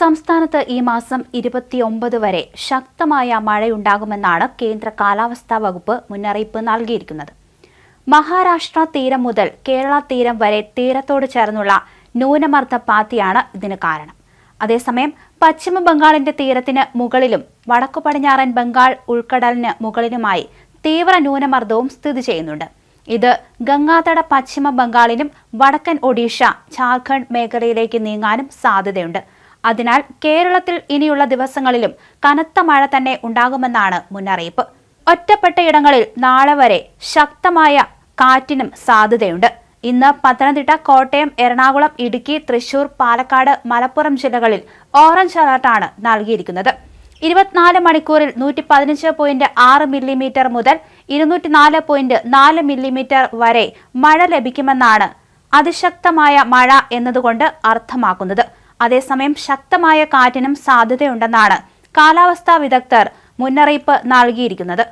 സംസ്ഥാനത്ത് ഈ മാസം ഇരുപത്തിയൊമ്പത് വരെ ശക്തമായ മഴയുണ്ടാകുമെന്നാണ് കേന്ദ്ര കാലാവസ്ഥാ വകുപ്പ് മുന്നറിയിപ്പ് നൽകിയിരിക്കുന്നത്. മഹാരാഷ്ട്ര തീരം മുതൽ കേരള തീരം വരെ തീരത്തോട് ചേർന്നുള്ള ന്യൂനമർദ്ദ പാത്തിയാണ് ഇതിന് കാരണം. അതേസമയം പശ്ചിമ ബംഗാളിന്റെ തീരത്തിന് മുകളിലും വടക്കു പടിഞ്ഞാറൻ ബംഗാൾ ഉൾക്കടലിന് മുകളിലുമായി തീവ്ര ന്യൂനമർദ്ദവും സ്ഥിതി ചെയ്യുന്നുണ്ട്. ഇത് ഗംഗാതട പശ്ചിമ ബംഗാളിലും വടക്കൻ ഒഡീഷ ജാർഖണ്ഡ് മേഖലയിലേക്ക് നീങ്ങാനും സാധ്യതയുണ്ട്. അതിനാൽ കേരളത്തിൽ ഇനിയുള്ള ദിവസങ്ങളിലും കനത്ത മഴ തന്നെ ഉണ്ടാകുമെന്നാണ് മുന്നറിയിപ്പ്. ഒറ്റപ്പെട്ട ഇടങ്ങളിൽ നാളെ വരെ ശക്തമായ കാറ്റിനും സാധ്യതയുണ്ട്. ഇന്ന് പത്തനംതിട്ട കോട്ടയം എറണാകുളം ഇടുക്കി തൃശൂർ പാലക്കാട് മലപ്പുറം ജില്ലകളിൽ ഓറഞ്ച് അലർട്ടാണ് നൽകിയിരിക്കുന്നത്. ഇരുപത്തിനാല് മണിക്കൂറിൽ നൂറ്റി പതിനഞ്ച് പോയിന്റ് ആറ് മില്ലിമീറ്റർ മുതൽ ഇരുന്നൂറ്റി നാല് പോയിന്റ് നാല് മില്ലിമീറ്റർ വരെ മഴ ലഭിക്കുമെന്നാണ് അതിശക്തമായ മഴ എന്നതുകൊണ്ട് അർത്ഥമാക്കുന്നത്. അതേസമയം ശക്തമായ കാറ്റിനും സാധ്യതയുണ്ടെന്നാണ് കാലാവസ്ഥാ വിദഗ്ധർ മുന്നറിയിപ്പ് നൽകിയിരിക്കുന്നത്